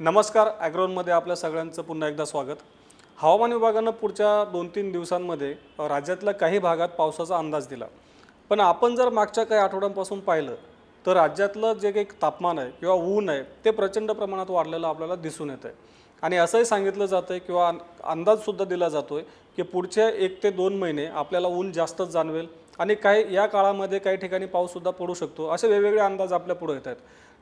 नमस्कार ॲग्रोनमध्ये आपल्या सगळ्यांचं पुन्हा एकदा स्वागत. हवामान विभागानं पुढच्या दोन तीन दिवसांमध्ये राज्यातल्या काही भागात पावसाचा अंदाज दिला. पण आपण जर मागच्या काही आठवड्यांपासून पाहिलं तर राज्यातलं जे काही तापमान आहे किंवा ऊन आहे ते प्रचंड प्रमाणात वाढलेलं आपल्याला दिसून येतं आहे आणि असंही सांगितलं जातं आहे किंवा अंदाजसुद्धा दिला जातो आहे की पुढचे एक ते दोन महिने आपल्याला ऊन जास्तच जाणवेल. आणि काही या काळामध्ये काही ठिकाणी पाऊससुद्धा पडू शकतो असे वेगवेगळे अंदाज आपल्या पुढे येत आहेत.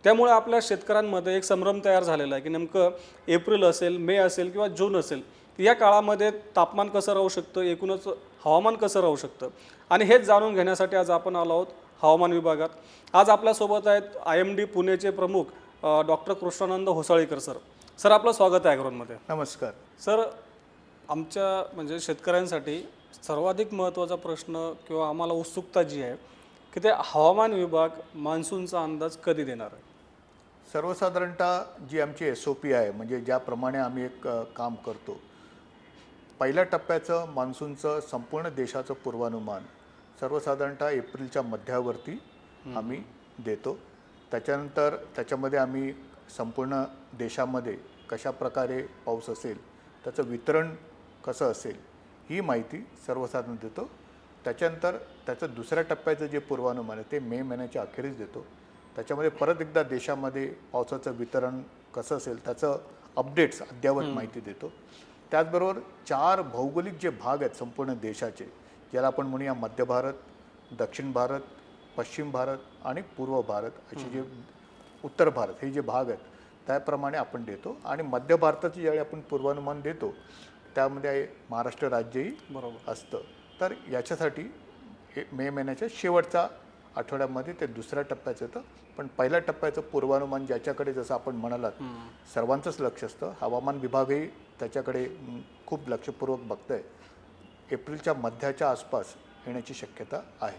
त्यामुळे आपल्या शेतकऱ्यांमध्ये एक संभ्रम तयार झालेला आहे की नेमकं एप्रिल असेल मे असेल किंवा जून असेल या काळामध्ये तापमान कसं राहू शकतं? एकूणच हवामान कसं राहू शकतं? आणि हेच जाणून घेण्यासाठी आज आपण आलो आहोत हवामान विभागात. आज आपल्यासोबत आहेत आय एम डी पुणेचे प्रमुख doctor Krishnanand Hosalikar sir. Sir आपलं स्वागत आहे ॲग्रोनमध्ये नमस्कार. सर आमच्या म्हणजे शेतकऱ्यांसाठी सर्वाधिक महत्त्वाचा प्रश्न किंवा आम्हाला उत्सुकता जी आहे की ते हवामान विभाग मान्सूनचा अंदाज कधी देणार आहे? सर्वसाधारणतः जी आमची एस ओ पी आहे म्हणजे ज्याप्रमाणे आम्ही एक काम करतो पहिल्या टप्प्याचं मान्सूनचं संपूर्ण देशाचं पूर्वानुमान सर्वसाधारणतः एप्रिलच्या मध्यावरती आम्ही देतो. त्याच्यानंतर त्याच्यामध्ये आम्ही संपूर्ण देशामध्ये कशा प्रकारे पाऊस असेल त्याचं वितरण कसं असेल ही माहिती सर्वसाधारण देतो. त्याच्यानंतर त्याचं दुसऱ्या टप्प्याचं जे पूर्वानुमान आहे ते मे महिन्याच्या अखेरीस देतो. त्याच्यामध्ये परत एकदा देशामध्ये पावसाचं वितरण कसं असेल त्याचं अपडेट्स अद्ययावत माहिती देतो. त्याचबरोबर चार भौगोलिक जे भाग आहेत संपूर्ण देशाचे ज्याला आपण म्हणूया मध्य भारत दक्षिण भारत पश्चिम भारत आणि पूर्व भारत असे जे उत्तर भारत हे जे भाग आहेत त्याप्रमाणे आपण देतो. आणि मध्य भारताचे ज्यावेळी आपण पूर्वानुमान देतो त्यामध्ये महाराष्ट्र राज्यही बरोबर. असतं. तर याच्यासाठी हे मे महिन्याच्या शेवटचा आठवड्यामध्ये ते दुसऱ्या टप्प्याचं येतं. पण पहिल्या टप्प्याचं पूर्वानुमान ज्याच्याकडे जसं आपण म्हणालात सर्वांचंच लक्ष असतं. हवामान विभागही त्याच्याकडे खूप लक्षपूर्वक बघतंय. एप्रिलच्या मध्याच्या आसपास येण्याची शक्यता आहे.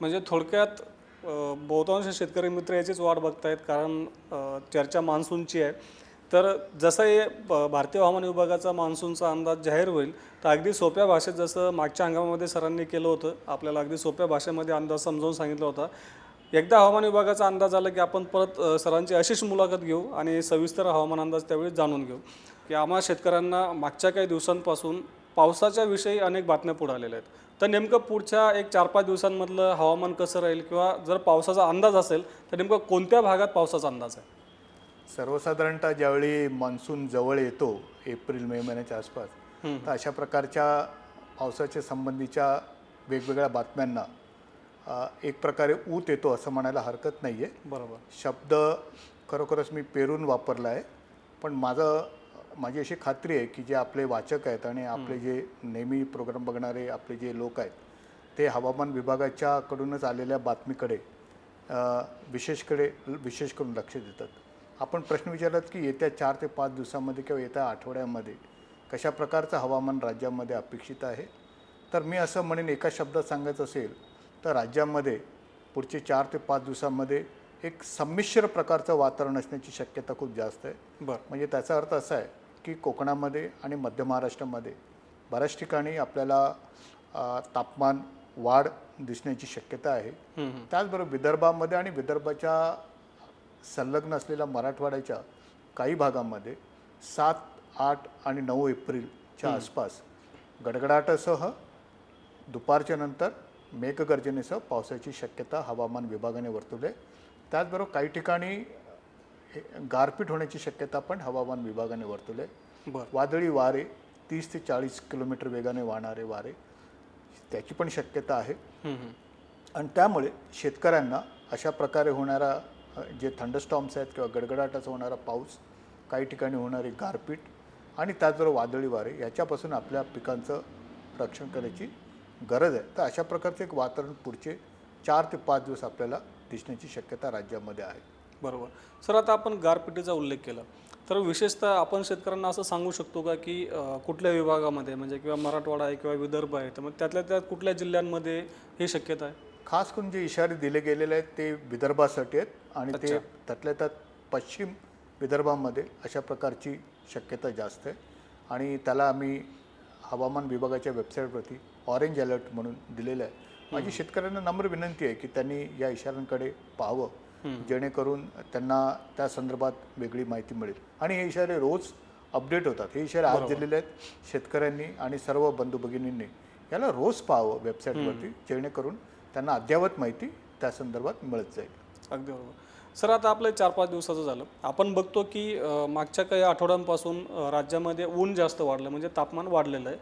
म्हणजे थोडक्यात बहुतांश शेतकरी मित्र याचीच वाट बघतायत कारण चर्चा मान्सूनची आहे. तर जसं हे भारतीय हवामान विभागाचा मान्सूनचा अंदाज जाहीर होईल तर अगदी सोप्या भाषेत जसं मागच्या हंगामामध्ये सरांनी केलं होतं आपल्याला अगदी सोप्या भाषेमध्ये अंदाज समजावून सांगितला होता. एकदा हवामान विभागाचा अंदाज आला की आपण परत सरांची अशीच मुलाखत घेऊ आणि सविस्तर हवामान अंदाज त्यावेळी जाणून घेऊ. की आम्हा शेतकऱ्यांना मागच्या काही दिवसांपासून पावसाच्या विषयी अनेक बातम्या पुढे आलेल्या आहेत. तर नेमकं पुढच्या एक चार पाच दिवसांमधलं हवामान कसं राहील किंवा जर पावसाचा अंदाज असेल तर नेमकं कोणत्या भागात पावसाचा अंदाज आहे? सर्वसाधारणतः ज्यावेळी मान्सून जवळ येतो एप्रिल मे महिन्याच्या आसपास तर अशा प्रकारच्या पावसाच्या संबंधीच्या वेगवेगळ्या बातम्यांना एक प्रकारे ऊत येतो असं म्हणायला हरकत नाही आहे बरोबर. शब्द खरोखरच मी पेरून वापरला आहे पण माझं माझी अशी खात्री आहे की जे आपले वाचक आहेत आणि आपले जे नेहमी प्रोग्राम बघणारे आपले जे लोक आहेत ते हवामान विभागाच्याकडूनच आलेल्या बातमीकडे विशेषकडे विशेष करून लक्ष देतात. आपण प्रश्न विचारलात की येत्या चार ते पाच दिवसामध्ये किंवा येत्या आठवड्यामध्ये कशा प्रकारचं हवामान राज्यामध्ये अपेक्षित आहे? तर मी असं म्हणेन एका शब्दात सांगायचं असेल तर राज्यामध्ये पुढचे चार ते पाच दिवसामध्ये एक संमिश्र प्रकारचं वातावरण असण्याची शक्यता खूप जास्त आहे. बरं. म्हणजे त्याचा अर्थ असा आहे की कोकणामध्ये आणि मध्य महाराष्ट्रामध्ये बऱ्याच ठिकाणी आपल्याला तापमान वाढ दिसण्याची शक्यता आहे. त्याचबरोबर विदर्भामध्ये आणि विदर्भाच्या संलग्न असलेल्या मराठवाड्याच्या काही भागामध्ये सात आठ आणि नऊ एप्रिलच्या आसपास गडगडाटासह दुपारच्या नंतर मेघगर्जनेसह पावसाची शक्यता हवामान विभागाने वर्तवली आहे. त्याचबरोबर काही ठिकाणी गारपीट होण्याची शक्यता पण हवामान विभागाने वर्तवली आहे. वादळी वारे तीस ते चाळीस किलोमीटर वेगाने वाहणारे वारे त्याची पण शक्यता आहे. आणि त्यामुळे शेतकऱ्यांना अशा प्रकारे होणारा जे थंडस्टॉम्स आहेत किंवा गडगडाटाचा होणारा पाऊस काही ठिकाणी होणारी गारपीट आणि त्याचबरोबर वादळी वारे याच्यापासून आपल्या पिकांचं रक्षण करायची गरज आहे. तर अशा प्रकारचं एक वातावरण पुढचे चार ते पाच दिवस आपल्याला दिसण्याची शक्यता राज्यामध्ये आहे. बरोबर. सर आता आपण गारपिटीचा उल्लेख केला. तर विशेषतः आपण शेतकऱ्यांना असं सांगू शकतो का की कुठल्या विभागामध्ये म्हणजे किंवा मराठवाडा आहे किंवा विदर्भ आहे तर मग त्यातल्या त्यात कुठल्या जिल्ह्यांमध्ये ही शक्यता आहे? खास करून जे इशारे दिले गेलेले आहेत ते विदर्भासाठी आहेत. आणि ते त्यातल्या त्यात पश्चिम विदर्भामध्ये अशा प्रकारची शक्यता जास्त आहे. आणि त्याला आम्ही हवामान विभागाच्या वेबसाईटवरती ऑरेंज अलर्ट म्हणून दिलेलं आहे. माझी शेतकऱ्यांना नम्र विनंती आहे की त्यांनी या इशाऱ्यांकडे पाहावं. जेणेकरून त्यांना त्या संदर्भात वेगळी माहिती मिळेल. आणि हे इशारे रोज अपडेट होतात. हे इशारे आज दिलेले आहेत शेतकऱ्यांनी आणि सर्व बंधू भगिनींनी. याला रोज पाहावं वेबसाईटवरती जेणेकरून त्यांना अद्ययावत माहिती त्या संदर्भात मिळत जाईल. अगदी बरोबर. सर आता आपलं चार पाच दिवसाचं झालं. आपण बघतो की मागच्या काही आठवड्यांपासून राज्यामध्ये ऊन जास्त वाढलं म्हणजे तापमान वाढलेलं आहे.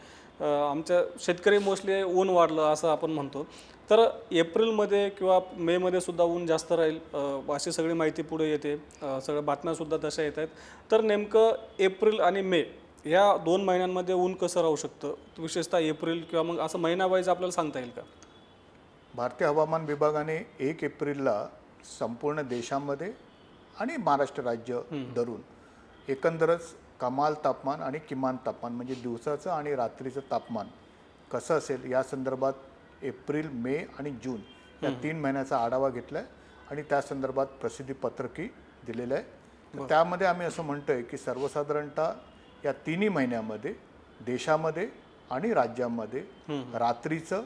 आमच्या शेतकरी मोस्टली ऊन वाढलं असं आपण म्हणतो. तर एप्रिलमध्ये किंवा मेमध्ये सुद्धा ऊन जास्त राहील अशी सगळी माहिती पुढे येते. सगळ्या बातम्यासुद्धा तशा येत आहेत. तर नेमकं एप्रिल आणि मे या दोन महिन्यांमध्ये ऊन कसं राहू शकतं? विशेषतः एप्रिल किंवा मग असं महिना वाईज आपल्याला सांगता येईल का? भारतीय हवामान विभागाने एक एप्रिलला संपूर्ण देशामध्ये आणि महाराष्ट्र राज्य धरून एकंदरच कमाल तापमान आणि किमान तापमान म्हणजे दिवसाचं आणि रात्रीचं तापमान कसं असेल या संदर्भात एप्रिल मे आणि जून या तीन महिन्याचा आढावा घेतला आहे आणि त्या संदर्भात प्रसिद्धी पत्रकही दिलेलं आहे. तर त्यामध्ये आम्ही असं म्हणतोय की सर्वसाधारणतः या तिन्ही महिन्यामध्ये देशामध्ये आणि राज्यामध्ये रात्रीचं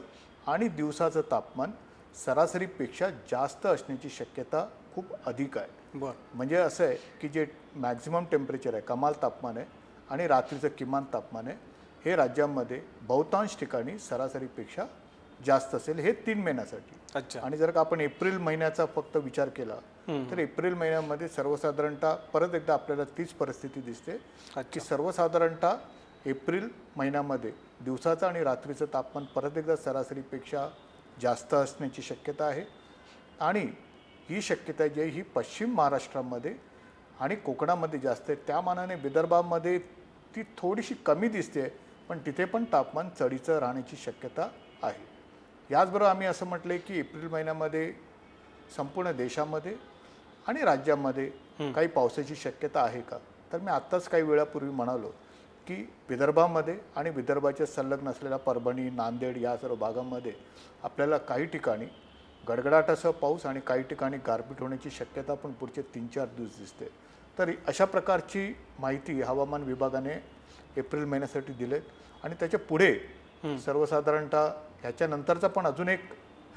आणि दिवसाचं तापमान सरासरीपेक्षा जास्त असण्याची शक्यता खूप अधिक आहे. बरं. म्हणजे असं आहे की जे मॅक्झिमम टेम्परेचर आहे कमाल तापमान आहे आणि रात्रीचं किमान तापमान आहे हे राज्यामध्ये बहुतांश ठिकाणी सरासरीपेक्षा जास्त असेल. हे तीन महिन्यासाठी. अच्छा. आणि जर का आपण एप्रिल महिन्याचा फक्त विचार केला तर एप्रिल महिन्यामध्ये सर्वसाधारणतः परत एकदा आपल्याला तीच परिस्थिती दिसते की सर्वसाधारणतः एप्रिल महिन्यामध्ये दिवसाचं आणि रात्रीचं तापमान परत एकदा सरासरीपेक्षा जास्त असण्याची शक्यता आहे. आणि ही शक्यता जी आहे ही पश्चिम महाराष्ट्रामध्ये आणि कोकणामध्ये जास्त आहे त्या मानाने विदर्भामध्ये ती थोडीशी कमी दिसते पण तिथे पण तापमान चढीचं राहण्याची शक्यता आहे. याचबरोबर आम्ही असं म्हटलं की एप्रिल महिन्यामध्ये संपूर्ण देशामध्ये आणि राज्यामध्ये काही पावसाची शक्यता आहे का? तर मी आत्ताच काही वेळापूर्वी म्हणालो की विदर्भामध्ये आणि विदर्भाच्या संलग्न असलेल्या परभणी नांदेड या सर्व भागामध्ये आपल्याला काही ठिकाणी गडगडाटासह पाऊस आणि काही ठिकाणी गारपीट होण्याची शक्यता पण पुढचे तीन चार दिवस दिसते. तर अशा प्रकारची माहिती हवामान विभागाने एप्रिल महिन्यासाठी दिलेत आणि त्याच्या पुढे सर्वसाधारणतः ह्याच्यानंतरचा पण अजून एक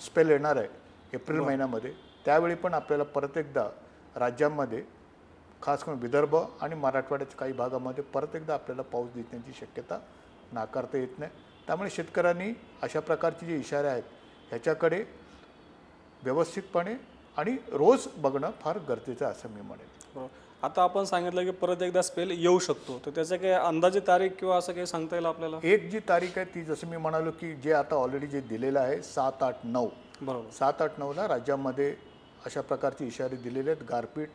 स्पेल येणार आहे एप्रिल महिन्यामध्ये. त्यावेळी पण आपल्याला परत एकदा राज्यामध्ये खास करून विदर्भ आणि मराठवाड्याच्या काही भागामध्ये परत एकदा आपल्याला पाऊस दिसण्याची शक्यता नाकारता येत नाही. त्यामुळे शेतकऱ्यांनी अशा प्रकारचे जे इशारे आहेत ह्याच्याकडे व्यवस्थितपणे आणि रोज बघणं फार गरजेचं आहे असं मी म्हणेन. बरोबर. आता आपण सांगितलं की परत एकदा स्पेल येऊ शकतो. तर त्याचं काही अंदाजे तारीख किंवा असं काही सांगता येईल आपल्याला? एक जी तारीख आहे ती जसं मी म्हणालो की जे आता ऑलरेडी जे दिलेलं आहे सात आठ नऊ. बरोबर. सात आठ नऊला राज्यामध्ये अशा प्रकारचे इशारे दिलेले आहेत. गारपीट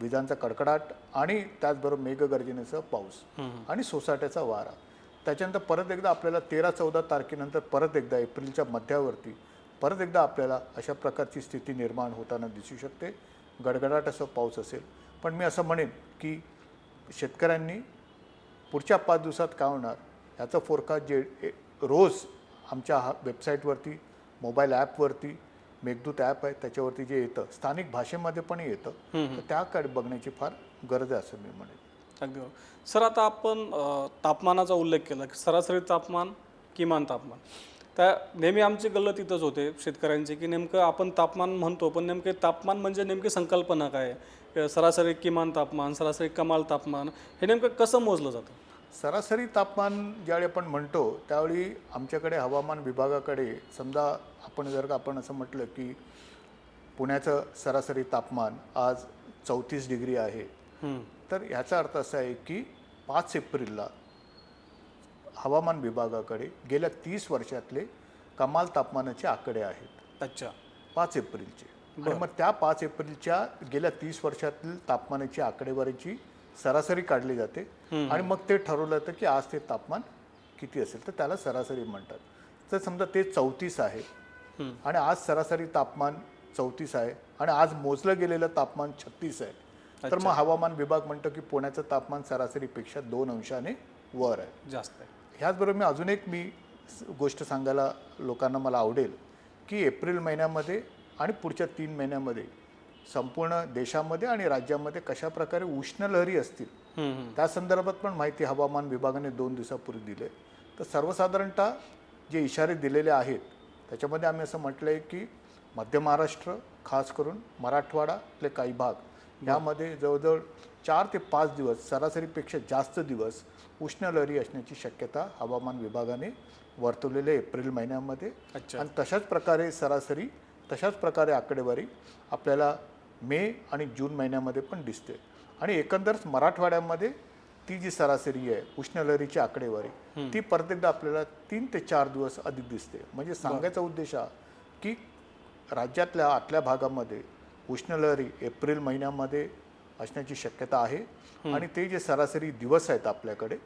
विजांचा कडकडाट आणि त्याचबरोबर मेघगर्जनेसह पाऊस आणि सोसाट्याचा वारा. त्याच्यानंतर परत एकदा आपल्याला तेरा चौदा तारखेनंतर परत एकदा एप्रिलच्या मध्यावरती परत एकदा आपल्याला अशा प्रकारची स्थिती निर्माण होताना दिसू शकते. गडगडाट असं पाऊस असेल. पण मी असं म्हणेन की शेतकऱ्यांनी पुढच्या पाच दिवसात काय होणार? ह्याचं फोरकास्ट जे रोज आमच्या हा वेबसाईटवरती मोबाईल ॲपवरती मेघदूत ॲप आहे त्याच्यावरती जे येतं स्थानिक भाषेमध्ये पण येतं. तर त्याकडे बघण्याची फार गरज आहे असं मी म्हणेन. अगदी बरोबर. सर आता आपण तापमानाचा उल्लेख केला. की सरासरी तापमान किमान तापमान. त्या नेहमी आमची गल्ल तिथंच होते शेतकऱ्यांची की नेमकं आपण तापमान म्हणतो पण नेमके तापमान म्हणजे नेमकी संकल्पना काय? सरासरी किमान तापमान सरासरी कमाल तापमान हे नेमकं कसं मोजलं जातं? सरासरी तापमान ज्यावेळी आपण म्हणतो त्यावेळी आमच्याकडे हवामान विभागाकडे समजा आपण जर का आपण असं म्हटलं की पुण्याचं सरासरी तापमान आज चौतीस डिग्री आहे. तर ह्याचा अर्थ असा आहे की पाच एप्रिलला हवामान विभागाकडे गेल्या तीस वर्षातले कमाल तापमानाचे आकडे आहेत. अच्छा. पाच एप्रिलचे. मग त्या पाच एप्रिलच्या गेल्या तीस वर्षातील तापमानाची आकडेवारीची सरासरी काढली जाते. आणि मग ते ठरवलं जातं की आज ते तापमान किती असेल तर त्याला सरासरी म्हणतात. तर समजा ते चौतीस आहे आणि आज सरासरी तापमान चौतीस आहे आणि आज मोजलं गेलेलं तापमान छत्तीस आहे. तर मग हवामान विभाग म्हणतो की पुण्याचं तापमान सरासरीपेक्षा दोन अंशाने वर आहे. जास्त आहे. ह्याचबरोबर मी अजून एक मी गोष्ट सांगायला लोकांना मला आवडेल की एप्रिल महिन्यामध्ये आणि पुढच्या तीन महिन्यामध्ये संपूर्ण देशामध्ये आणि राज्यामध्ये कशा प्रकारे उष्णलहरी असतील हम्म, हम्म. त्या संदर्भात पण माहिती हवामान विभागाने दोन दिवसापूर्वी दिले. तर सर्वसाधारणतः जे इशारे दिलेले आहेत त्याच्यामध्ये आम्ही असं म्हटलं आहे की मध्य महाराष्ट्र खास करून मराठवाडातले काही भाग यामध्ये जवळजवळ चार ते पाच दिवस सरासरीपेक्षा जास्त दिवस उष्ण लहरी असण्याची शक्यता हवामान विभागाने वर्तवलेले एप्रिल महिन्यामध्ये. अच्छा. आणि तशाच प्रकारे सरासरी तशाच प्रकारे आकडेवारी आपल्याला मे आणि जून महिन्यामध्ये पण दिसते. आणि एकंदरच मराठवाड्यामध्ये ती जी सरासरी आहे उष्णलहरीची आकडेवारी ती परत एकदा आपल्याला तीन ते चार दिवस अधिक दिसते. म्हणजे सांगायचा उद्देश हा की राज्यातल्या आतल्या भागामध्ये उष्णलहरी एप्रिल महिन्यामध्ये असण्याची शक्यता आहे. आणि ते जे सरासरी दिवस आहेत आपल्याकडे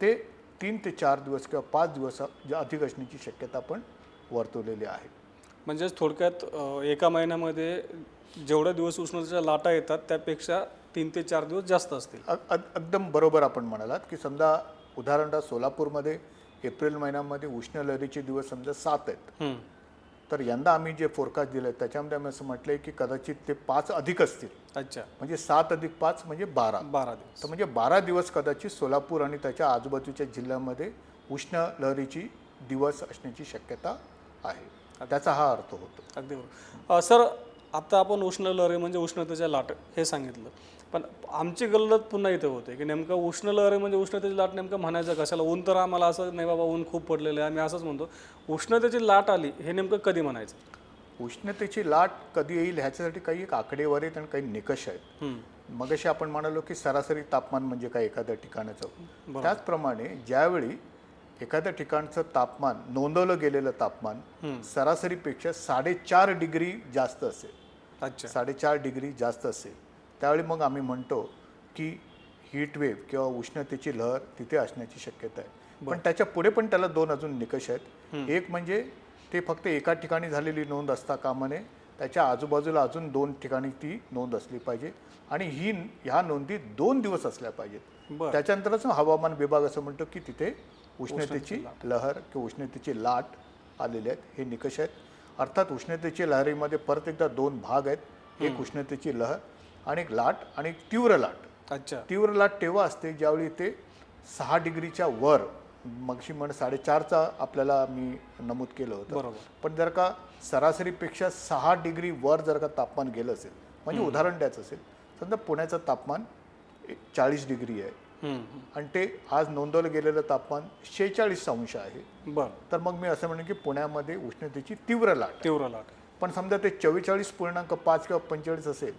ते तीन ते चार दिवस किंवा पाच दिवस अधिक असण्याची शक्यता पण वर्तवलेली आहे. म्हणजेच थोडक्यात एका महिन्यामध्ये जेवढे दिवस उष्णतेच्या लाटा येतात त्यापेक्षा तीन ते चार दिवस जास्त असतील. एकदम बरोबर आपण म्हणालात की समजा उदाहरणतः सोलापूरमध्ये एप्रिल महिन्यामध्ये उष्ण लहरीचे दिवस समजा सात आहेत. तर यंदा आम्ही जे फोरकास्ट दिले त्याच्यामध्ये आम्ही असं म्हटलंय की कदाचित ते पाच अधिक असतील. अच्छा. म्हणजे सात अधिक पाच म्हणजे बारा. बारा दिवस. तर म्हणजे बारा दिवस कदाचित सोलापूर आणि त्याच्या आजूबाजूच्या जिल्ह्यामध्ये उष्ण लहरीची दिवस असण्याची शक्यता आहे. त्याचा हा अर्थ होतो. अगदी बरोबर. सर आता आपण उष्ण लहरी म्हणजे उष्णतेच्या लाट हे सांगितलं. पण आमची गल्लत पुन्हा इथे होते की नेमकं उष्ण लहरी म्हणजे उष्णतेची लाट नेमकं म्हणायचं कशाला? ऊन तर आम्हाला असं नाही बाबा ऊन खूप पडलेलं आहे. आम्ही असंच म्हणतो. उष्णतेची लाट आली हे नेमकं कधी म्हणायचं? उष्णतेची लाट कधी येईल ह्याच्यासाठी काही एक आकडेवारी आहेत आणि काही निकष आहेत. मगाशी आपण म्हणालो की सरासरी तापमान म्हणजे काय एखाद्या ठिकाणाचं. त्याचप्रमाणे ज्यावेळी एखाद्या ठिकाणचं तापमान नोंदवलं गेलेलं तापमान सरासरीपेक्षा साडेचार डिग्री जास्त असेल. अच्छा. साडेचार डिग्री जास्त असेल. त्यावेळी मग आम्ही म्हणतो की हीट वेव्ह किंवा उष्णतेची लहर तिथे असण्याची शक्यता आहे. पण त्याच्या पुढे पण त्याला दोन अजून निकष आहेत. एक म्हणजे ते फक्त एका ठिकाणी झालेली नोंद असता कामा नये. त्याच्या आजूबाजूला अजून दोन ठिकाणी ती नोंद असली पाहिजे. आणि ही ह्या नोंदी दोन दिवस असल्या पाहिजेत. त्याच्यानंतरच हवामान विभाग असं म्हणतो की तिथे उष्णतेची लहर किंवा उष्णतेची लाट आलेले आहेत. हे निकष आहेत. अर्थात उष्णतेची लहरीमध्ये परत एकदा दोन भाग आहेत. एक उष्णतेची लहर आणि एक लाट आणि एक तीव्र लाट. अच्छा. तीव्र लाट तेव्हा असते ज्यावेळी ते सहा डिग्रीच्या वर मगशी म्हण साडेचारचा आपल्याला मी नमूद केलं होतं. पण जर का सरासरीपेक्षा सहा डिग्री वर जर का तापमान गेलं असेल म्हणजे उदाहरण द्यायचं असेल समजा पुण्याचं तापमान चाळीस डिग्री आहे. आणि ते आज नोंदवलं गेलेलं तापमान शेहेचाळीस अंश आहे. बरं. तर मग मी असं म्हणेन की पुण्यामध्ये उष्णतेची तीव्र लाट आहे. तीव्र लाट पण समजा ते चव्वेचाळीस पूर्णांक पाच किंवा पंचेचाळीस असेल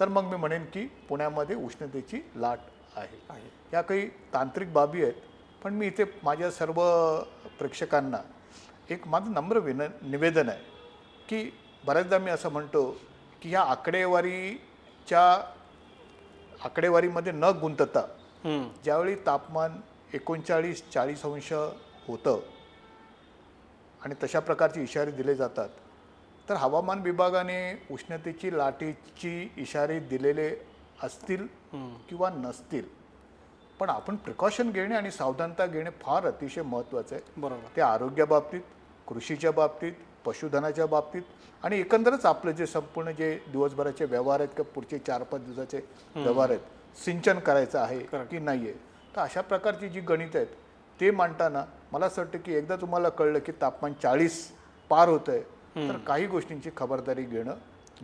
तर मग मी म्हणेन की पुण्यामध्ये उष्णतेची लाट आहे. आहे. या काही तांत्रिक बाबी आहेत पण मी इथे माझ्या सर्व प्रेक्षकांना एक माझं नम्र विन निवेदन आहे की बऱ्याचदा मी असं म्हणतो की ह्या आकडेवारीच्या आकडेवारीमध्ये न गुंतता. ज्यावेळी तापमान एकोणचाळीस चाळीस अंश होतं आणि तशा प्रकारचे इशारे दिले जातात तर हवामान विभागाने उष्णतेची लाटेची इशारे दिलेले असतील. किंवा नसतील पण आपण प्रिकॉशन घेणे आणि सावधानता घेणे फार अतिशय महत्त्वाचं आहे. बरोबर. ते आरोग्याबाबतीत कृषीच्या बाबतीत पशुधनाच्या बाबतीत आणि एकंदरच आपलं जे संपूर्ण जे दिवसभराचे व्यवहार आहेत किंवा पुढचे चार पाच दिवसाचे व्यवहार आहेत सिंचन करायचं आहे. की नाही आहे तर अशा प्रकारची जी गणित आहेत ते मांडताना मला असं वाटतं की एकदा तुम्हाला कळलं की तापमान चाळीस पार होतं आहे तर काही गोष्टींची खबरदारी घेणं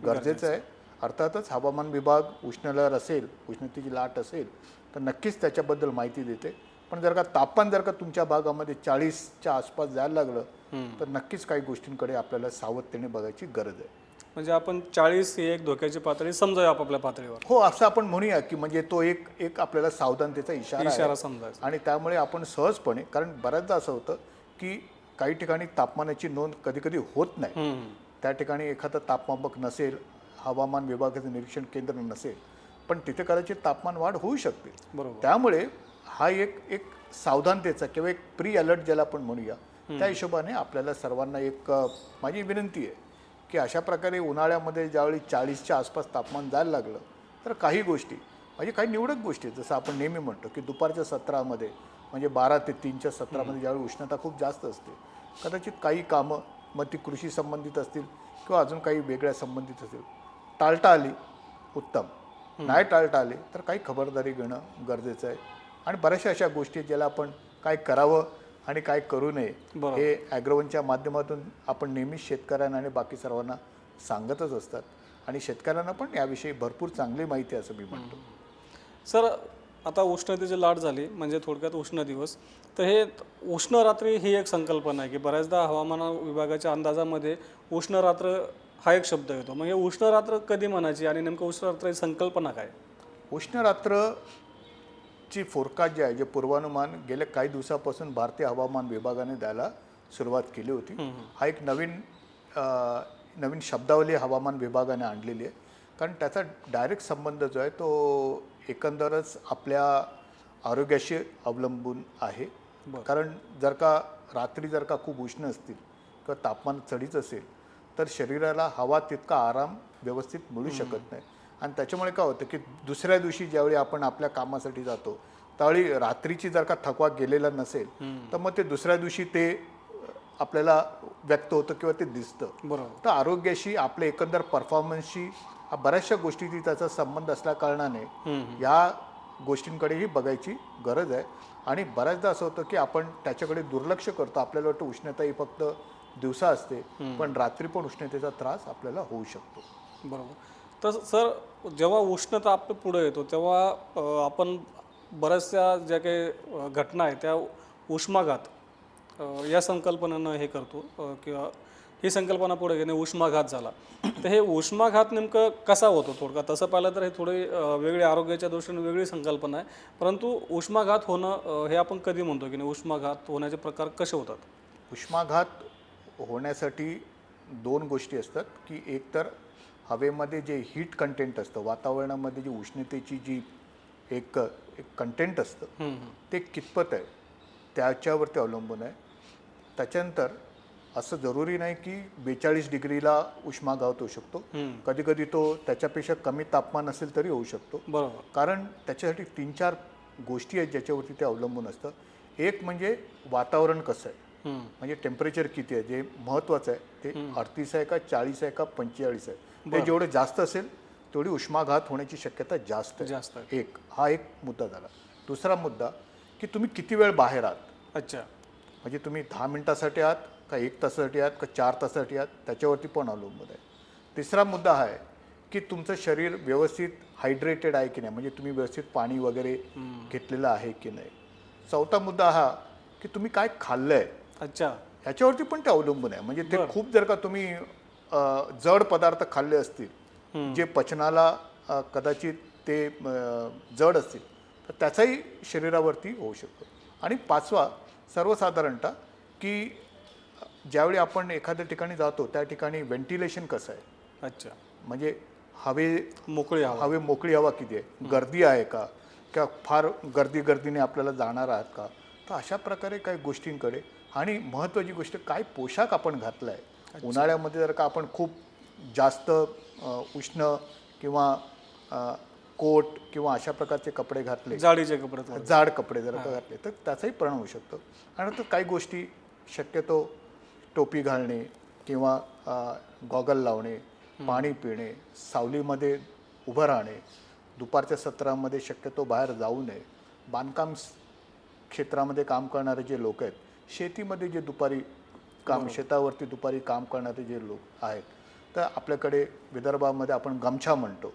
गरजेचं आहे. अर्थातच हवामान विभाग उष्णलहर असेल उष्णतेची लाट असेल तर नक्कीच त्याच्याबद्दल माहिती देते. पण जर का तापमान जर का तुमच्या भागामध्ये चाळीसच्या आसपास जायला लागलं तर नक्कीच काही गोष्टींकडे आपल्याला सावधतेने बघायची गरज आहे. म्हणजे आपण चाळीस ही एक धोक्याची पातळी समजावी आपापल्या पातळीवर. हो असं आपण म्हणूया की म्हणजे तो एक एक आपल्याला सावधानतेचा इशारा आहे. इशारा समजायचा. आणि त्यामुळे आपण सहजपणे कारण बऱ्याचदा असं होतं की काही ठिकाणी तापमानाची नोंद कधी कधी होत नाही. हम्म. त्या ठिकाणी एखादं तापमापक नसेल हवामान विभागाचं निरीक्षण केंद्र नसेल पण तिथे कदाचित तापमान वाढ होऊ शकते. बरोबर. त्यामुळे हा एक एक सावधानतेचा किंवा एक प्री अलर्ट ज्याला आपण म्हणूया त्या हिशोबाने आपल्याला सर्वांना एक अ, माझी विनंती आहे की अशा प्रकारे उन्हाळ्यामध्ये ज्यावेळी चाळीसच्या आसपास तापमान जायला लागलं तर काही गोष्टी म्हणजे काही निवडक गोष्टी जसं आपण नेहमी म्हणतो की दुपारच्या सत्रामध्ये म्हणजे बारा ते तीनच्या सत्रामध्ये ज्यावेळी उष्णता खूप जास्त असते कदाचित काही कामं मग ती कृषी संबंधित असतील किंवा अजून काही वेगळ्या संबंधित असतील. टाळता आली उत्तम. नाही टाळता आले तर काही खबरदारी घेणं गरजेचं आहे. आणि बऱ्याचशा अशा गोष्टी आहेत ज्याला आपण काय करावं आणि काय करू नये. हे ॲग्रोवनच्या माध्यमातून आपण नेहमीच शेतकऱ्यांना आणि बाकी सर्वांना सांगतच असतात. आणि शेतकऱ्यांना पण याविषयी भरपूर चांगली माहिती असं मी म्हणतो. सर आता उष्णतेची लाट झाली म्हणजे थोडक्यात उष्ण दिवस. तर हे उष्ण रात्री ही एक संकल्पना आहे की बऱ्याचदा हवामान विभागाच्या अंदाजामध्ये उष्ण रात्र हा एक शब्द येतो. मग हे उष्ण रात्र कधी म्हणायची आणि नेमकं उष्ण रात्र ही संकल्पना काय? उष्ण रात्रची फोरकास्ट जे आहे जे पूर्वानुमान गेल्या काही दिवसापासून भारतीय हवामान विभागाने द्यायला सुरुवात केली होती. हा एक नवीन नवीन शब्दावली हवामान विभागाने आणलेली आहे. कारण त्याचा डायरेक्ट संबंध जो आहे तो एकंदरच आपल्या आरोग्याशी अवलंबून आहे. कारण जर का रात्री जर का खूप उष्ण असतील किंवा तापमान चढीच असेल तर शरीराला हवा तितका आराम व्यवस्थित मिळू शकत नाही. आणि त्याच्यामुळे काय होतं की दुसऱ्या दिवशी ज्यावेळी आपण आपल्या कामासाठी जातो त्यावेळी रात्रीची जर का थकवा गेलेला नसेल तर मग ते दुसऱ्या दिवशी ते आपल्याला व्यक्त होतं किंवा ते दिसतं. बरोबर. तर आरोग्याशी आपल्या एकंदर परफॉर्मन्सशी बऱ्याचशा गोष्टीची त्याचा संबंध असल्या कारणाने या गोष्टींकडेही बघायची गरज आहे. आणि बऱ्याचदा असं होतं की आपण त्याच्याकडे दुर्लक्ष करतो. आपल्याला वाटतं उष्णता ही फक्त दिवसा असते पण रात्री पण उष्णतेचा त्रास आपल्याला होऊ शकतो. बरोबर. तर सर जेव्हा उष्णता आपल्या पुढे येतो तेव्हा आपण बऱ्याचशा ज्या काही घटना आहेत त्या उष्माघात या संकल्पनेनं हे करतो किंवा ही संकल्पना पुढे घेणे उष्माघात झाला. तर हे उष्माघात नेमकं कसा होतो थोडका तसं पाहिलं तर हे थोडे वेगळी आरोग्याच्या दृष्टीने वेगळी संकल्पना आहे परंतु उष्माघात होणं हे आपण कधी म्हणतो की नाही उष्माघात होण्याचे प्रकार कसे होतात? उष्माघात होण्यासाठी दोन गोष्टी असतात की एक तर हवेमध्ये जे हीट कंटेंट असतं वातावरणामध्ये जी उष्णतेची जी एक एक कंटेंट असतं. ते कितपत आहे त्याच्यावरती अवलंबून आहे. त्याच्यानंतर असं जरुरी नाही की बेचाळीस डिग्रीला उष्माघात होऊ शकतो. कधी कधी तो त्याच्यापेक्षा कमी तापमान असेल तरी होऊ शकतो. बरोबर. कारण त्याच्यासाठी तीन चार गोष्टी आहेत ज्याच्यावरती ते अवलंबून असतं. एक म्हणजे वातावरण कसं आहे. म्हणजे टेम्परेचर किती आहे? जे महत्त्वाचं आहे ते अडतीस आहे का चाळीस आहे का पंचेचाळीस आहे? ते जेवढं जास्त असेल तेवढी उष्माघात होण्याची शक्यता जास्त जास्त एक हा एक मुद्दा झाला. दुसरा मुद्दा की तुम्ही किती वेळ बाहेर आहात? अच्छा. म्हणजे तुम्ही दहा मिनिटासाठी आहात का एक तासासाठी आहात का चार तासासाठी आहात? त्याच्यावरती पण अवलंबून आहे. तिसरा मुद्दा हा आहे की तुमचं शरीर व्यवस्थित हायड्रेटेड आहे की नाही? म्हणजे तुम्ही व्यवस्थित पाणी वगैरे घेतलेलं आहे की नाही? चौथा मुद्दा हा की तुम्ही काय खाल्लं आहे अच्छा. ह्याच्यावरती पण ते अवलंबून आहे. म्हणजे ते खूप जर का तुम्ही जड पदार्थ खाल्ले असतील जे पचनाला कदाचित ते जड असतील तर त्याचाही शरीरावरती होऊ शकतो. आणि पाचवा सर्वसाधारणतः की ज्यावेळी आपण एखाद्या ठिकाणी जातो त्या ठिकाणी व्हेंटिलेशन कसं आहे? अच्छा. म्हणजे हवे मोकळी हवा. हवे मोकळी हवा किती आहे? गर्दी आहे का? किंवा फार गर्दी गर्दीने आपल्याला जाणार आहात का? तर अशा प्रकारे काही गोष्टींकडे आणि महत्त्वाची गोष्ट काय पोशाख आपण घातला आहे उन्हाळ्यामध्ये जर का आपण खूप जास्त उष्ण किंवा कोट किंवा अशा प्रकारचे कपडे घातले. जाडीचे कपडे. जाड कपडे जर का घातले तर त्याचाही परिणाम होऊ शकतो. आणि तर काही गोष्टी शक्यतो टोपी घालणे किंवा गॉगल लावणे पाणी पिणे सावलीमध्ये उभं राहणे दुपारच्या सत्रामध्ये शक्यतो बाहेर जाऊ नये. बांधकाम क्षेत्रामध्ये काम करणारे जे लोक आहेत शेतीमध्ये जे दुपारी काम शेतावरती दुपारी काम करणारे जे लोक आहेत तर आपल्याकडे विदर्भामध्ये आपण गमछा म्हणतो.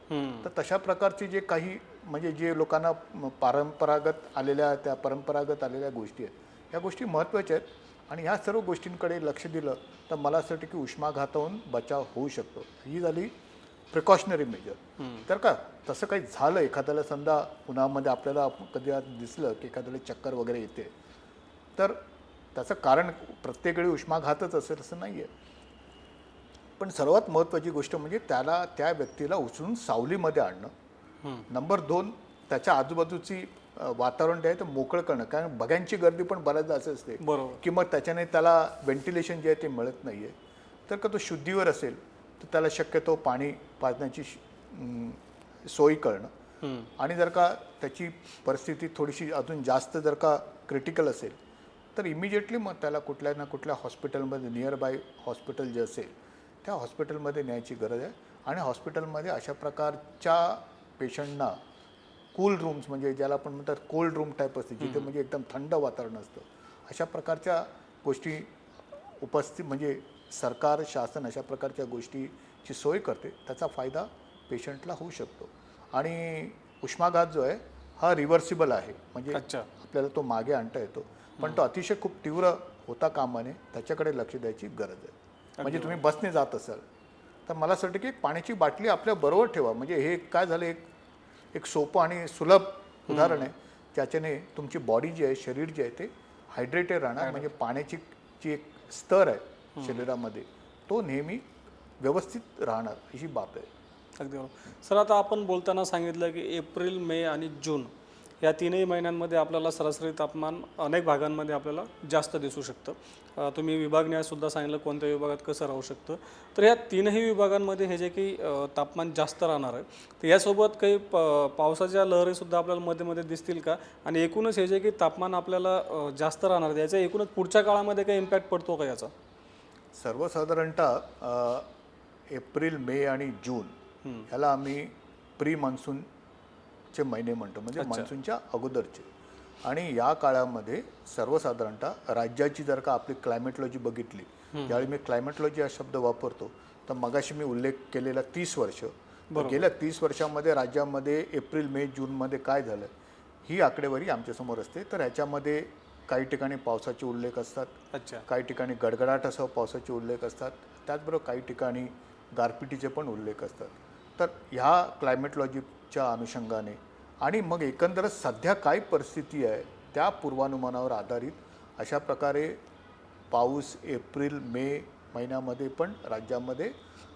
तर तशा प्रकारचे जे काही म्हणजे जे लोकांना परंपरागत आलेल्या त्या परंपरागत आलेल्या गोष्टी आहेत या गोष्टी महत्त्वाच्या आहेत आणि ह्या सर्व गोष्टींकडे लक्ष दिलं तर मला असं वाटतं की उष्माघाताहून बचाव होऊ शकतो. ही झाली प्रिकॉशनरी मेजर तर का? तसं काही झालं एखाद्याला समजा उन्हामध्ये आपल्याला आप- कधी दिसलं की एखाद्याला चक्कर वगैरे येते तर त्याचं कारण प्रत्येक वेळी उष्माघातच असेल असं नाही आहे पण सर्वात महत्त्वाची गोष्ट म्हणजे त्याला त्या व्यक्तीला उचलून सावलीमध्ये आणणं. नंबर दोन त्याच्या आजूबाजूची वातावरण जे आहे ते मोकळं करणं. कारण बघ्यांची गर्दी पण बऱ्याचदा असं असते. बरोबर. की मग त्याच्याने त्याला व्हेंटिलेशन जे आहे ते मिळत नाही आहे तर का तो शुद्धीवर असेल तर त्याला शक्यतो पाणी पाजण्याची सोय करणं. आणि जर का त्याची परिस्थिती थोडीशी अजून जास्त जर का क्रिटिकल असेल तर इमिजिएटली मग त्याला कुठल्या ना कुठल्या हॉस्पिटलमध्ये नियर बाय हॉस्पिटल जे असेल त्या हॉस्पिटलमध्ये न्यायची गरज आहे. आणि हॉस्पिटलमध्ये अशा प्रकारच्या पेशंटना कूल रूम्स म्हणजे ज्याला आपण म्हणतात कोल्ड रूम टाईप असते जिथे म्हणजे एकदम थंड वातावरण असतं. अशा प्रकारच्या गोष्टी उपस्थित म्हणजे सरकार शासन अशा प्रकारच्या गोष्टी ची सोय करते. त्याचा फायदा पेशंटला होऊ शकतो. आणि उष्माघात जो आहे हा रिव्हर्सिबल आहे. म्हणजे अच्छा. आपल्याला तो मागे आणता येतो. पण तो अतिशय खूप तीव्र होता कामाने त्याच्याकडे लक्ष द्यायची गरज आहे. म्हणजे तुम्ही बसने जात असाल तर मला असं वाटतं की पाण्याची बाटली आपल्या बरोबर ठेवा. म्हणजे हे काय झालं एक एक सोपं आणि सुलभ उदाहरण आहे. ज्याच्याने तुमची बॉडी जी आहे शरीर जे आहे ते हायड्रेटेड राहणार. म्हणजे पाण्याची जी एक स्तर आहे शरीरामध्ये तो नेहमी व्यवस्थित राहणार अशी बाब आहे. अगदी बरोबर. सर आता आपण बोलताना सांगितलं की एप्रिल मे आणि जून या तीनही महिन्यांमध्ये आपल्याला सरासरी तापमान अनेक भागांमध्ये आपल्याला जास्त दिसू शकतं. तुम्ही विभागण्यासुद्धा सांगितलं कोणत्या विभागात कसं राहू शकतं. तर या तीनही विभागांमध्ये हे जे काही तापमान जास्त राहणार आहे. तर यासोबत काही प पावसाच्या लहरीसुद्धा आपल्याला मध्ये मध्ये दिसतील का? आणि एकूणच हे जे काही तापमान आपल्याला जास्त राहणार आहे याचा एकूणच पुढच्या काळामध्ये काही इम्पॅक्ट पडतो का याचा? सर्वसाधारणतः एप्रिल मे आणि जून ह्याला आम्ही प्री मान्सूनचे महिने म्हणतो म्हणजे मान्सूनच्या अगोदरचे. आणि या काळामध्ये सर्वसाधारणतः राज्याची जर का आपली क्लायमेटॉलॉजी बघितली ज्यावेळी मी क्लायमेटॉलॉजी हा शब्द वापरतो तर मगाशी मी उल्लेख केलेला तीस वर्ष. गेल्या तीस वर्षामध्ये राज्यामध्ये एप्रिल मे जूनमध्ये काय झालं ही आकडेवारी आमच्यासमोर असते. तर ह्याच्यामध्ये काही ठिकाणी पावसाचे उल्लेख असतात अच्छा. काही ठिकाणी गडगडाटासह पावसाचे उल्लेख असतात त्याचबरोबर काही ठिकाणी गारपिटीचे पण उल्लेख असतात. तर ह्या क्लायमेटॉलॉजीच्या अनुषंगाने. आणि मग एकंदरच सध्या काय परिस्थिती आहे त्या पूर्वानुमानावर आधारित अशा प्रकारे पाऊस एप्रिल मे महिन्यामध्ये पण राज्यामध्ये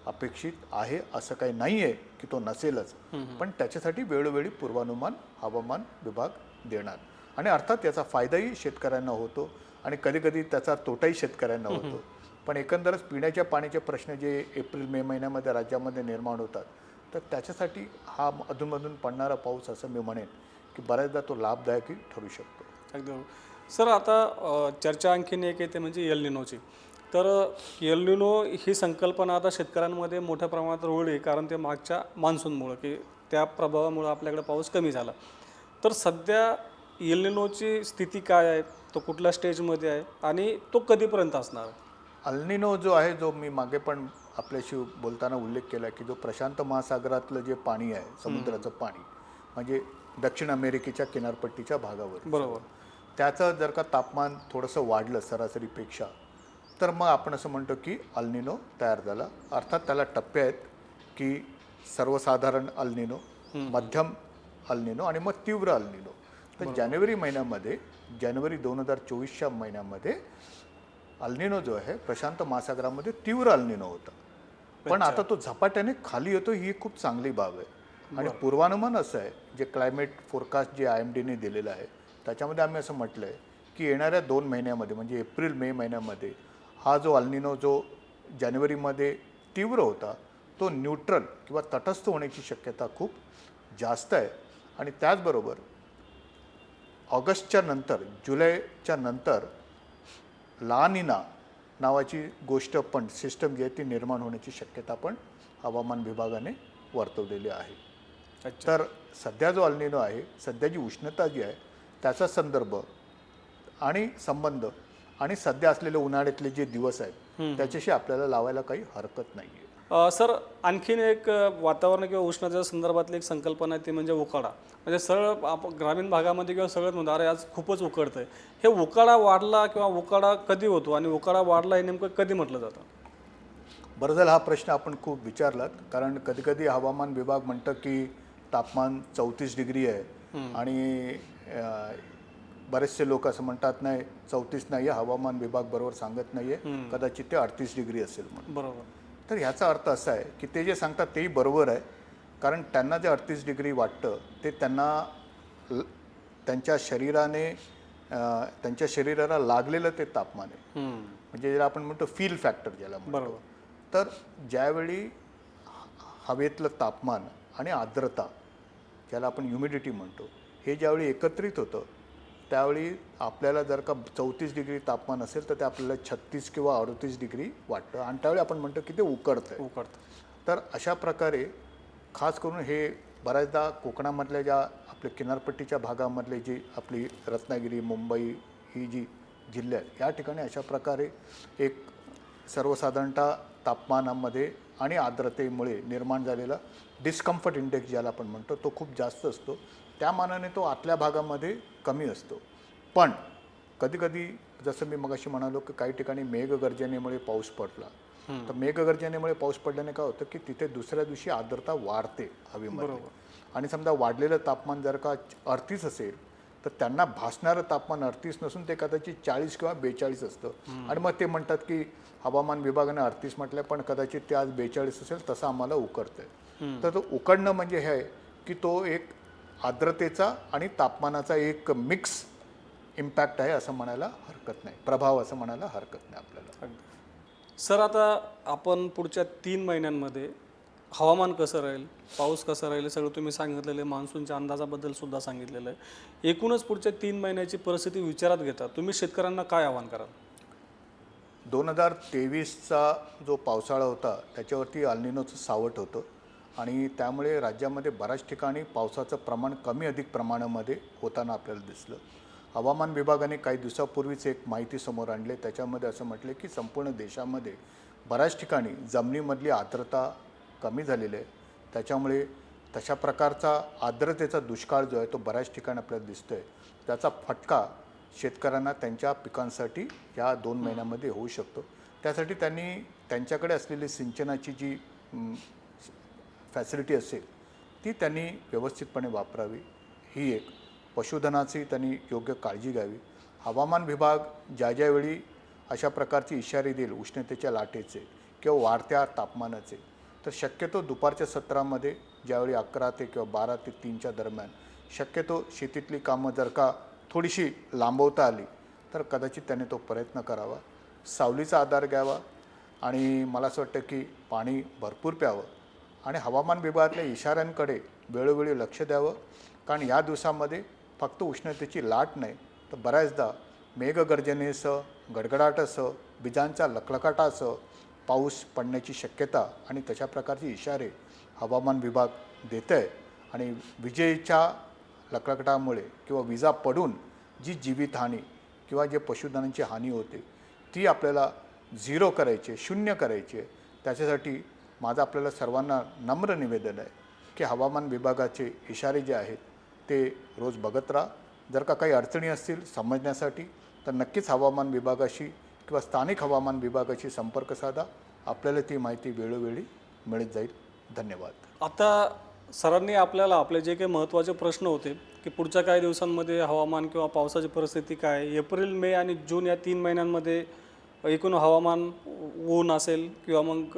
अपेक्षित आहे असं काही नाही आहे की तो नसेलच. पण त्याच्यासाठी वेळोवेळी पूर्वानुमान हवामान विभाग देणार. आणि अर्थात याचा फायदाही शेतकऱ्यांना होतो आणि कधीकधी त्याचा तोटाही शेतकऱ्यांना होतो. पण एकंदरच पिण्याच्या पाण्याचे प्रश्न जे एप्रिल मे महिन्यामध्ये राज्यामध्ये निर्माण होतात तर त्याच्यासाठी हा अधूनमधून पडणारा पाऊस असं मी म्हणेन की बऱ्याचदा तो लाभदायकही ठरू शकतो. बरोबर सर आता चर्चा आणखीन एक येते म्हणजे एलनिनोची तर एलनिनो ही संकल्पना आता शेतकऱ्यांमध्ये मोठ्या प्रमाणात रुळली कारण ते मागच्या मान्सूनमुळं की त्या प्रभावामुळं आपल्याकडे पाऊस कमी झाला. तर सध्या एलनिनोची स्थिती काय आहे? तो कुठल्या स्टेजमध्ये आहे? आणि तो कधीपर्यंत असणार? अल्निनो जो आहे जो मी मागे पण आपल्याशी बोलताना उल्लेख केला की जो प्रशांत महासागरातलं जे पाणी आहे समुद्राचं पाणी म्हणजे दक्षिण अमेरिकेच्या किनारपट्टीच्या भागावर. बरोबर. त्याचं जर का तापमान थोडंसं वाढलं सरासरीपेक्षा तर मग आपण असं म्हणतो की अल्निनो तयार झाला. अर्थात त्याला टप्पे आहेत की सर्वसाधारण अल्निनो मध्यम अल्निनो आणि मग तीव्र अल्निनो तर जानेवारी महिन्यामध्ये जानेवारी दोन हजार चोवीसच्या महिन्यामध्ये अल्निनो जो आहे प्रशांत महासागरामध्ये तीव्र अल्निनो होता. पण आता तो झपाट्याने खाली येतो ही खूप चांगली बाब आहे. आणि पूर्वानुमान असं आहे जे क्लायमेट फोरकास्ट जे आय एम डीने दिलेलं आहे त्याच्यामध्ये आम्ही असं म्हटलं आहे की येणाऱ्या दोन महिन्यामध्ये म्हणजे एप्रिल मे महिन्यामध्ये हा जो अल्निनो जो जानेवारीमध्ये तीव्र होता तो न्यूट्रल किंवा तटस्थ होण्याची शक्यता खूप जास्त आहे. आणि त्याचबरोबर ऑगस्टच्या नंतर जुलैच्या नंतर लानिना नावाची गोष्ट पण सिस्टम जी आहे ती निर्माण होण्याची शक्यता पण हवामान विभागाने वर्तवलेली आहे. अच्छा. तर सध्या जो अल्निनो आहे सध्या जी उष्णता जी आहे त्याचा संदर्भ आणि संबंध आणि सध्या असलेले उन्हाळ्यातले जे दिवस आहेत त्याच्याशी आपल्याला लावायला काही हरकत नाही आहे सर आणखीन एक वातावरण किंवा उष्णतेच्या संदर्भातली एक संकल्पना आहे ती म्हणजे उकाडा. म्हणजे सरळ आप ग्रामीण भागामध्ये किंवा सगळ्यात अरे आज खूपच उकडतंय. हे उकाडा वाढला किंवा उकाडा कधी होतो आणि उकाडा वाढला हे नेमकं कधी म्हटलं जातं? बरं झालं हा प्रश्न आपण खूप विचारलात. कारण कधीकधी हवामान विभाग म्हणतं की तापमान चौतीस डिग्री आहे आणि बरेचसे लोक असं म्हणतात नाही चौतीस नाही आहे हवामान विभाग बरोबर सांगत नाही आहे कदाचित ते अडतीस डिग्री असेल म्हणून. बरोबर. तर ह्याचा अर्थ असा आहे की ते जे सांगतात तेही बरोबर आहे. कारण त्यांना जे अडतीस डिग्री वाटतं ते त्यांना त्यांच्या शरीराने त्यांच्या शरीराला लागलेलं ते तापमान आहे. म्हणजे ज्याला आपण म्हणतो फील फॅक्टर ज्याला म्हणतो. बरोबर. तर ज्यावेळी हवेतलं तापमान आणि आर्द्रता ज्याला आपण ह्युमिडिटी म्हणतो हे ज्यावेळी एकत्रित होतं त्यावेळी आपल्याला जर का चौतीस डिग्री तापमान असेल तर ते आपल्याला छत्तीस किंवा अडतीस डिग्री वाटतं. आणि त्यावेळी आपण म्हणतो की ते उकडतं उकडतं तर अशा प्रकारे खास करून हे बऱ्याचदा कोकणामधल्या ज्या आपल्या किनारपट्टीच्या भागामधले जी आपली रत्नागिरी मुंबई ही जी जिल्हे आहेत या ठिकाणी अशा प्रकारे एक सर्वसाधारणतः तापमानामध्ये आणि आर्द्रतेमुळे निर्माण झालेला डिस्कम्फर्ट इंडेक्स ज्याला आपण म्हणतो तो खूप जास्त असतो. त्या मानाने तो आतल्या भागामध्ये कमी असतो. पण कधीकधी जसं मी मगाशी म्हणालो की काही ठिकाणी मेघगर्जनेमुळे पाऊस पडला. तर मेघगर्जनेमुळे पाऊस पडल्याने काय होतं की तिथे दुसऱ्या दिवशी आर्द्रता वाढते हवेमध्ये. आणि समजा वाढलेलं तापमान जर का अडतीस असेल तर त्यांना भासणारं तापमान अडतीस नसून ते कदाचित चाळीस किंवा बेचाळीस असतं. आणि मग ते म्हणतात की हवामान विभागाने अडतीस म्हटलं पण कदाचित ते आज बेचाळीस असेल तसं आम्हाला उकडतंय तर तो उकडणं म्हणजे हे आहे की तो एक आर्द्रतेचा आणि तापमानाचा एक मिक्स इम्पॅक्ट आहे असं म्हणायला हरकत नाही. प्रभाव असं म्हणायला हरकत नाही आपल्याला. सर आता आपण पुढच्या तीन महिन्यांमध्ये हवामान कसं राहील पाऊस कसा राहील सगळं तुम्ही सांगितलेलं आहे. मान्सूनच्या अंदाजाबद्दल सुद्धा सांगितलेलं आहे. एकूणच पुढच्या तीन महिन्याची परिस्थिती विचारात घेता तुम्ही शेतकऱ्यांना काय आवाहन कराल? दोन हजार तेवीसचा जो पावसाळा होता त्याच्यावरती अल्निनोचं सावट होतं आणि त्यामुळे राज्यामध्ये बऱ्याच ठिकाणी पावसाचं प्रमाण कमी अधिक प्रमाणामध्ये होताना आपल्याला दिसलं. हवामान विभागाने काही दिवसापूर्वीच एक माहिती समोर आणली. त्याच्यामध्ये असं म्हटलं की संपूर्ण देशामध्ये बऱ्याच ठिकाणी जमिनीमधली आर्द्रता कमी झालेली आहे. त्याच्यामुळे तशा प्रकारचा आर्द्रतेचा दुष्काळ जो आहे तो बऱ्याच ठिकाणी आपल्याला दिसतो आहे त्याचा फटका शेतकऱ्यांना त्यांच्या पिकांसाठी या दोन महिन्यामध्ये होऊ शकतो. त्यासाठी त्यांनी त्यांच्याकडे असलेली सिंचनाची जी फॅसिलिटी असेल ती त्यांनी व्यवस्थितपणे वापरावी. ही एक. पशुधनाची त्यांनी योग्य काळजी घ्यावी. हवामान विभाग ज्या ज्यावेळी अशा प्रकारचे इशारे देईल उष्णतेच्या लाटेचे किंवा वाढत्या तापमानाचे तर शक्यतो दुपारच्या सत्रामध्ये ज्यावेळी अकरा ते किंवा बारा ते तीनच्या दरम्यान शक्यतो शेतीतली कामं जर का थोडीशी लांबवता आली तर कदाचित त्याने तो प्रयत्न करावा. सावलीचा आधार घ्यावा आणि मला असं वाटतं की पाणी भरपूर प्यावं आणि हवामान विभागातल्या इशाऱ्यांकडे वेळोवेळी लक्ष द्यावं. कारण या दिवसामध्ये फक्त उष्णतेची लाट नाही तर बऱ्याचदा मेघगर्जनेसह गडगडाटासह विजांच्या लखलकाटासह पाऊस पडण्याची शक्यता आणि तशा प्रकारचे इशारे हवामान विभाग देत आहे आणि विजेच्या लखलकटामुळे किंवा विजा पडून जी जीवितहानी किंवा जे पशुधनांची हानी होते ती आपल्याला झिरो करायची आहे शून्य करायची आहे त्याच्यासाठी माझं आपल्याला सर्वांना नम्र निवेदन आहे की हवामान विभागाचे इशारे जे आहेत ते रोज बघत राहा. जर का काही अडचणी असतील समजण्यासाठी तर नक्कीच हवामान विभागाशी किंवा स्थानिक हवामान विभागाशी संपर्क साधा. आपल्याला ती माहिती वेळोवेळी मिळत जाईल. धन्यवाद. आता सरांनी आपल्याला आपले जे काही महत्त्वाचे प्रश्न होते की पुढच्या काही दिवसांमध्ये हवामान किंवा पावसाची परिस्थिती काय एप्रिल मे आणि जून या तीन महिन्यांमध्ये एकूण हवामान ऊन असेल किंवा मग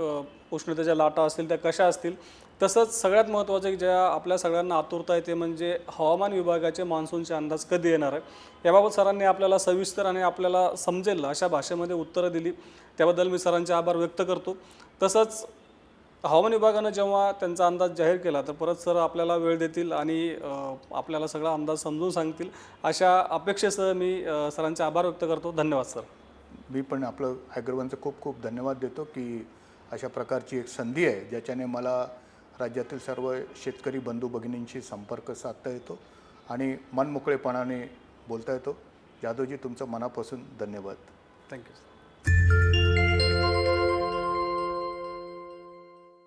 उष्णतेच्या लाटा असतील त्या कशा असतील तसंच सगळ्यात महत्त्वाचं ज्या आपल्या सगळ्यांना आतुरता आहे ते म्हणजे हवामान विभागाचे मान्सूनचे अंदाज कधी येणार आहे? याबाबत सरांनी आपल्याला सविस्तर आणि आपल्याला समजेल अशा भाषेमध्ये उत्तरं दिली. त्याबद्दल मी सरांचे आभार व्यक्त करतो. तसंच हवामान विभागानं जेव्हा त्यांचा अंदाज जाहीर केला तर परत सर आपल्याला वेळ देतील आणि आपल्याला सगळा अंदाज समजून सांगतील. अशा अपेक्षेसह मी सरांचे आभार व्यक्त करतो. धन्यवाद सर. मी पण आपलं अग्रवांचं खूप खूप धन्यवाद देतो की अशा प्रकारची एक संधी आहे ज्याच्याने मला राज्यातील सर्व शेतकरी बंधू भगिनींशी संपर्क साधता येतो आणि मनमोकळेपणाने बोलता येतो. जाधवजी तुमचं मनापासून धन्यवाद. थँक्यू